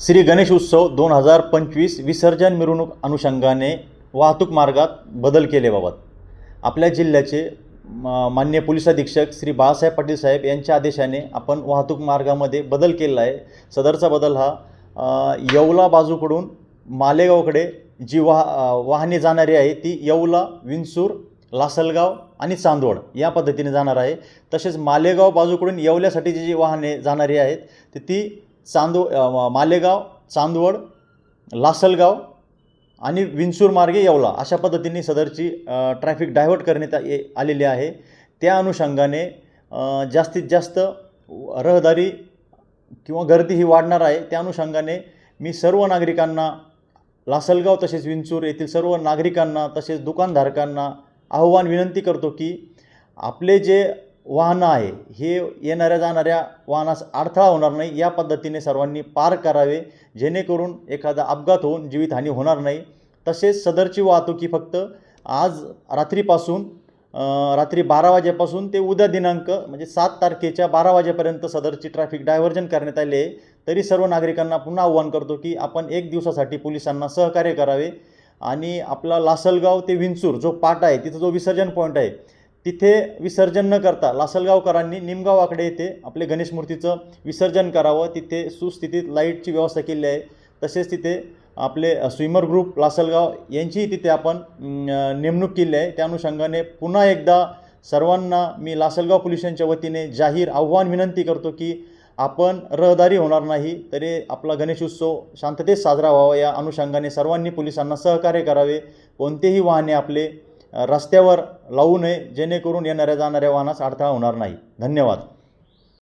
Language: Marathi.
श्री गणेश उत्सव दोन हजार पंचवीस विसर्जन मिरवणूक अनुषंगाने वाहतूक मार्गात बदल केल्याबाबत आपल्या जिल्ह्याचे म- पोलीस अधीक्षक श्री बाळासाहेब पाटील साहेब यांच्या आदेशाने आपण वाहतूक मार्गामध्ये बदल केलेला आहे. सदरचा बदल हा येवला बाजूकडून मालेगावकडे जी वाह वाहने जाणारी आहे ती येवला विंचूर लासलगाव आणि चांदवड या पद्धतीने जाणार आहे. तसेच मालेगाव बाजूकडून येवल्यासाठी जी वाहने जाणारी आहेत तर ती चांदो मालेगाव चांदवड लासलगाव आणि विंचूर मार्गे येवला. अशा पद्धतीने सदरची ट्रॅफिक डायव्हर्ट करण्यात ये- आलेली आहे. त्या अनुषंगाने जास्तीत जास्त रहदारी किंवा गर्दी ही वाढणार आहे. त्या अनुषंगाने मी सर्व नागरिकांना लासलगाव तसेच विंचूर येथील सर्व नागरिकांना तसेच दुकानधारकांना आव्हान विनंती करतो की आपले जे वाहनं आहे. हे येणाऱ्या जाणाऱ्या वाहनास अडथळा होणार नाही. या पद्धतीने सर्वांनी पार करावे. जेणेकरून एखादा अपघात होऊन जीवितहानी होणार नाही. तसेच सदरची वाहतूक ही फक्त आज रात्रीपासून रात्री बारा वाजेपासून ते उद्या दिनांक म्हणजे सात तारखेच्या बारा वाजेपर्यंत सदरची ट्रॅफिक डायव्हर्जन करण्यात आले आहे. तरी सर्व नागरिकांना पुन्हा आव्हान करतो की आपण एक दिवसासाठी पोलिसांना सहकार्य करावे. आणि आपला लासलगाव ते विंचूर जो पाट आहे तिथं जो विसर्जन पॉईंट आहे तिथे विसर्जन न करता लासलगावकरांनी निमगाव आकडे येथे आपले गणेश मूर्तीचं विसर्जन करावं. तिथे सुस्थितीत लाईटची व्यवस्था केली आहे. तसेच तिथे आपले स्विमर ग्रुप लासलगाव यांचीही तिथे आपण नेमणूक केली आहे. त्या अनुषंगाने पुन्हा एकदा सर्वांना मी लासलगाव पोलिसांच्या वतीने जाहीर आव्हान विनंती करतो की आपण रहदारी होणार नाही तरी आपला गणेशोत्सव शांततेत साजरा व्हावा. या अनुषंगाने सर्वांनी पोलिसांना सहकार्य करावे. कोणतेही वाहने आपले रस्त्यावर लावू नये जेणेकरून येणाऱ्या जाणाऱ्या वाहनास अडथळा होणार नाही. धन्यवाद.